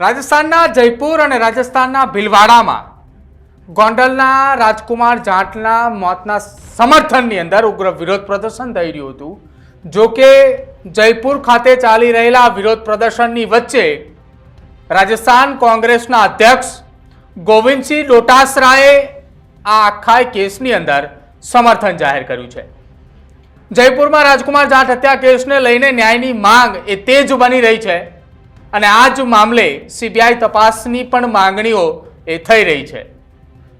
રાજસ્થાનના જયપુર અને રાજસ્થાનના ભીલવાડામાં ગોંડલના રાજકુમાર જાટના મોતના સમર્થનની અંદર ઉગ્ર વિરોધ પ્રદર્શન થઈ રહ્યું હતું. જો કે જયપુર ખાતે ચાલી રહેલા વિરોધ પ્રદર્શનની વચ્ચે રાજસ્થાન કોંગ્રેસના અધ્યક્ષ ગોવિંદસિંહ ડોટાસરાએ આ આખા કેસની અંદર સમર્થન જાહેર કર્યું છે. જયપુરમાં રાજકુમાર જાટ હત્યા કેસને લઈને ન્યાયની માંગ એ તેજ બની રહી છે. અને આ જ મામલે સીબીઆઈ તપાસની પણ માંગણીઓ એ થઈ રહી છે.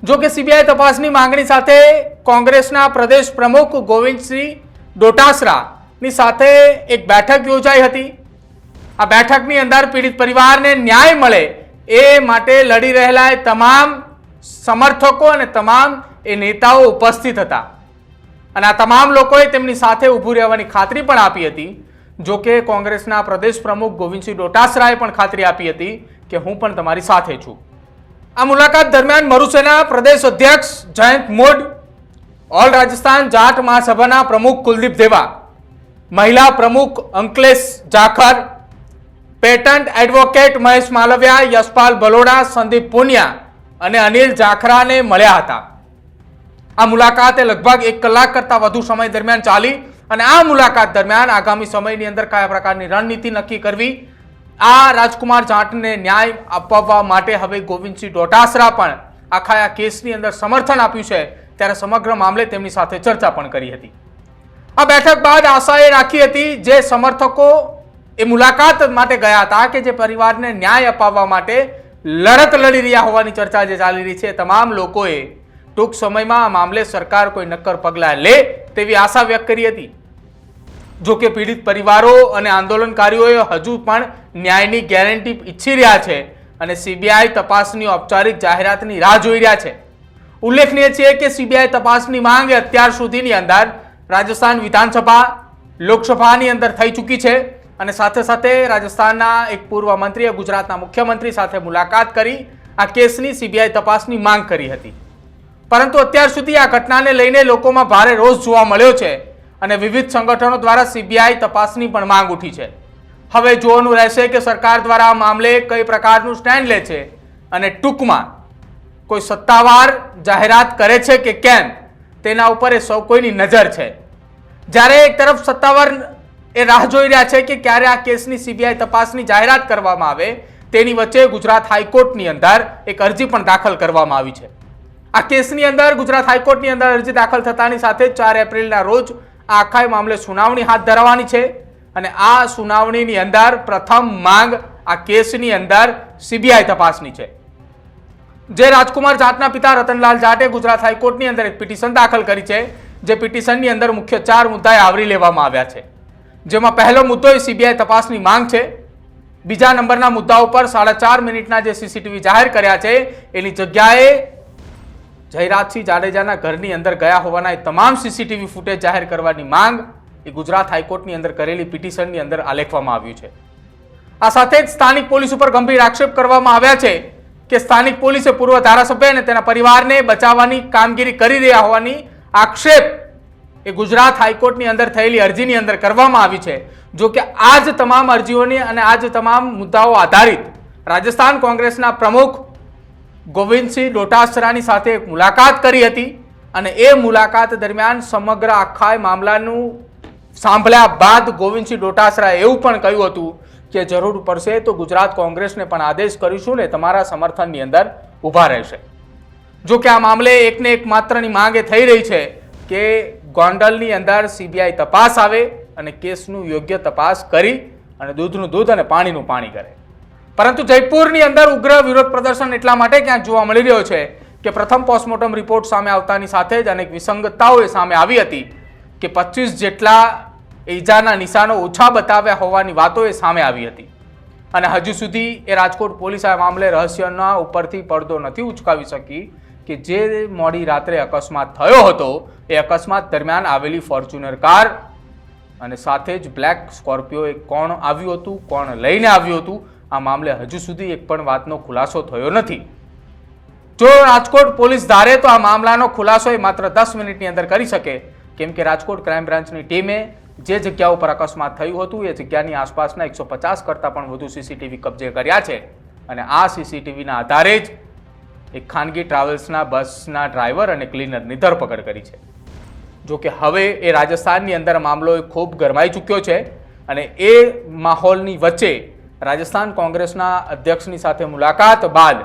જો કે સીબીઆઈ તપાસની માંગણી સાથે કોંગ્રેસના પ્રદેશ પ્રમુખ ગોવિંદસિંહ ડોટાસરાની સાથે એક બેઠક યોજાઈ હતી. આ બેઠકની અંદર પીડિત પરિવારને ન્યાય મળે એ માટે લડી રહેલા તમામ સમર્થકો અને તમામ એ નેતાઓ ઉપસ્થિત હતા. અને આ તમામ લોકોએ તેમની સાથે ઊભું રહેવાની ખાતરી પણ આપી હતી. જો કે કોંગ્રેસના પ્રદેશ પ્રમુખ ગોવિંદસિંહ ડોટાસરાએ પણ ખાતરી આપી હતી કે હું પણ તમારી સાથે છું. આ મુલાકાત દરમિયાન મરુસેના પ્રદેશ અધ્યક્ષ જયંત મોડ, ઓલ રાજસ્થાન જાટ મહાસભાના પ્રમુખ કુલદીપ દેવા, મહિલા પ્રમુખ અંકલેશ જાખર, પેટન્ટ એડવોકેટ મહેશ માલવિયા, યશપાલ બલોડા, સંદીપ પુનિયા અને અનિલ જાખરાને મળ્યા હતા. આ મુલાકાત લગભગ એક કલાક કરતાં વધુ સમય દરમિયાન ચાલી અને આ મુલાકાત દરમિયાન આગામી સમયની અંદર કયા પ્રકારની રણનીતિ નક્કી કરવી, આ રાજકુમાર જાટને ન્યાય અપાવવા માટે હવે ગોવિંદસિંહ ડોટાસરા પણ આખા આ કેસની અંદર સમર્થન આપ્યું છે, ત્યારે સમગ્ર મામલે તેમની સાથે ચર્ચા પણ કરી હતી. આ બેઠક બાદ આશાએ રાખી હતી જે સમર્થકો એ મુલાકાત માટે ગયા હતા કે જે પરિવારને ન્યાય અપાવવા માટે લડત લડી રહ્યા હોવાની ચર્ચા જે ચાલી રહી છે તમામ લોકોએ ટૂંક સમયમાં આ મામલે સરકાર કોઈ નક્કર પગલાં લે તેવી આશા વ્યક્ત કરી હતી. જો કે પીડિત પરિવારો અને આંદોલનકારીઓએ હજુ પણ ન્યાયની ગેરંટી ઈચ્છી રહ્યા છે અને સીબીઆઈ તપાસની ઔપચારિક જાહેરાતની રાહ જોઈ રહ્યા છે. ઉલ્લેખનીય છે કે સીબીઆઈ તપાસની માંગ અત્યાર સુધીની અંદર રાજસ્થાન વિધાનસભા લોકસભાની અંદર થઈ ચૂકી છે અને સાથે સાથે રાજસ્થાનના એક પૂર્વ મંત્રીએ ગુજરાતના મુખ્યમંત્રી સાથે મુલાકાત કરી આ કેસની સીબીઆઈ તપાસની માંગ કરી હતી. પરંતુ અત્યાર સુધી આ ઘટનાને લઈને લોકોમાં ભારે રોષ જોવા મળ્યો છે અને વિવિધ સંગઠનો દ્વારા સીબીઆઈ તપાસની પણ માંગ ઉઠી છે. હવે જોવાનું રહેશે કે સરકાર દ્વારા આ મામલે કઈ પ્રકારનું સ્ટેન્ડ લે છે અને ટૂંકમાં કોઈ સત્તાવાર જાહેરાત કરે છે કે કેમ તેના ઉપર એ સૌ કોઈની નજર છે. જ્યારે એક તરફ સત્તાવાર એ રાહ જોઈ રહ્યા છે કે ક્યારે આ કેસની સીબીઆઈ તપાસની જાહેરાત કરવામાં આવે, તેની વચ્ચે ગુજરાત હાઈકોર્ટની અંદર એક અરજી પણ દાખલ કરવામાં આવી છે. આ કેસની અંદર ગુજરાત હાઈકોર્ટની અંદર અરજી દાખલ થતાની સાથે ચાર એપ્રિલના રોજ આખા મામલે સુનાવણી હાથ ધરવાની છે અને આ સુનાવણીની અંદર પ્રથમ માંગ આ કેસની અંદર સીબીઆઈ તપાસની છે. જે રાજકુમાર જાટના પિતા રતનલાલ જાટે ગુજરાત હાઈકોર્ટની અંદર એક પિટિશન દાખલ કરી છે. જે પિટિશનની અંદર મુખ્ય ચાર મુદ્દાએ આવરી લેવામાં આવ્યા છે. જેમાં પહેલો મુદ્દો એ સીબીઆઈ તપાસની માંગ છે. બીજા નંબરના મુદ્દા ઉપર સાડા ચાર મિનિટના જે સીસીટીવી જાહેર કર્યા છે, એની જગ્યાએ જયરાજસિંહ જાડેજાના ઘરની અંદર ગયા હોવાના એ તમામ સીસીટીવી ફૂટેજ જાહેર કરવાની માંગ એ ગુજરાત હાઈકોર્ટની અંદર કરેલી પિટિશનની અંદર આલેખવામાં આવ્યું છે. આ સાથે જ સ્થાનિક પોલીસ ઉપર ગંભીર આક્ષેપ કરવામાં આવ્યા છે કે સ્થાનિક પોલીસે પૂર્વ ધારાસભ્ય અને તેના પરિવારને બચાવવાની કામગીરી કરી રહ્યા હોવાની આક્ષેપ એ ગુજરાત હાઈકોર્ટની અંદર થયેલી અરજીની અંદર કરવામાં આવી છે. જો કે આ જ તમામ અરજીઓની અને આ જ તમામ મુદ્દાઓ આધારિત રાજસ્થાન કોંગ્રેસના પ્રમુખ ગોવિંદસિંહ ડોટાસરાની સાથે એક મુલાકાત કરી હતી અને એ મુલાકાત દરમિયાન સમગ્ર આખા મામલાનું સાંભળ્યા બાદ ગોવિંદસિંહ ડોટાસરાએ એવું પણ કહ્યું હતું કે જરૂર પડશે તો ગુજરાત કોંગ્રેસને પણ આદેશ કરીશું ને તમારા સમર્થનની અંદર ઊભા રહેશે. જો કે આ મામલે એકને એક માત્રની માંગ થઈ રહી છે કે ગોંડલની અંદર સીબીઆઈ તપાસ આવે અને કેસનું યોગ્ય તપાસ કરી અને દૂધનું દૂધ અને પાણીનું પાણી કરે. પરંતુ જયપુરની અંદર ઉગ્ર વિરોધ પ્રદર્શન એટલા માટે ક્યાંક જોવા મળી રહ્યો છે કે પ્રથમ પોસ્ટમોર્ટમ રિપોર્ટ સામે આવતાની સાથે જ અનેક વિસંગતતાઓ સામે આવી હતી કે પચીસ જેટલા ઈજાના નિશાનો ઓછા બતાવ્યા હોવાની વાતો એ સામે આવી હતી. અને હજુ સુધી એ રાજકોટ પોલીસ આ મામલે રહસ્યના ઉપરથી પડદો નથી ઉચકાવી શકી કે જે મોડી રાત્રે અકસ્માત થયો હતો, એ અકસ્માત દરમિયાન આવેલી ફોર્ચ્યુનર કાર અને સાથે જ બ્લેક સ્કોર્પિયો એ કોણ આવ્યું હતું, કોણ લઈને આવ્યું હતું આ મામલે હજુ સુધી એક પણ વાતનો ખુલાસો થયો નથી. જો રાજકોટ પોલીસ ધારે તો આ મામલાનો ખુલાસો એ માત્ર દસ મિનિટની અંદર કરી શકે. કેમ કે રાજકોટ ક્રાઇમ બ્રાન્ચની ટીમે જે જગ્યા ઉપર અકસ્માત થયું હતું, એ જગ્યાની આસપાસના એકસો પચાસ કરતાં પણ વધુ સીસીટીવી કબજે કર્યા છે. અને આ સીસીટીવીના આધારે જ એક ખાનગી ટ્રાવેલ્સના બસના ડ્રાઈવર અને ક્લીનરની ધરપકડ કરી છે. જો કે હવે એ રાજસ્થાનની અંદર મામલો ખૂબ ગરમાઈ ચૂક્યો છે અને એ માહોલની વચ્ચે રાજસ્થાન કોંગ્રેસના અધ્યક્ષની સાથે મુલાકાત બાદ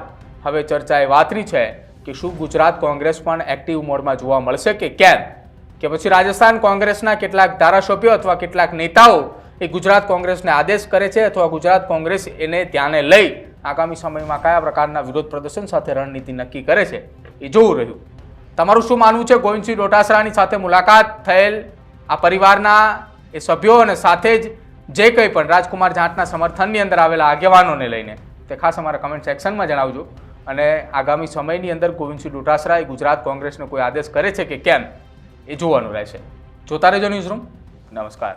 હવે ચર્ચા એ વાતની છે કે શું ગુજરાત કોંગ્રેસ પણ એક્ટિવ મોડમાં જોવા મળશે કે કેમ? કે પછી રાજસ્થાન કોંગ્રેસના કેટલાક ધારાસભ્યો અથવા કેટલાક નેતાઓ એ ગુજરાત કોંગ્રેસને આદેશ કરે છે અથવા ગુજરાત કોંગ્રેસ એને ધ્યાને લઈ આગામી સમયમાં કયા પ્રકારના વિરોધ પ્રદર્શન સાથે રણનીતિ નક્કી કરે છે એ જોવું રહ્યું. તમારું શું માનવું છે? ગોવિંદસિંહ ડોટાસરાની સાથે મુલાકાત થયેલ આ પરિવારના એ સભ્યો અને સાથે જ જે કંઈ પણ રાજકુમાર જાટના સમર્થનની અંદર આવેલા આગેવાનોને લઈને તે ખાસ અમારા કમેન્ટ સેક્શનમાં જણાવજો. અને આગામી સમયની અંદર ગોવિંદસિંહ ડોટાસરાએ ગુજરાત કોંગ્રેસને કોઈ આદેશ કરે છે કે કેમ, એ જોવાનું રહેશે. જોતા રહેજો ન્યૂઝરૂમ નમસ્કાર.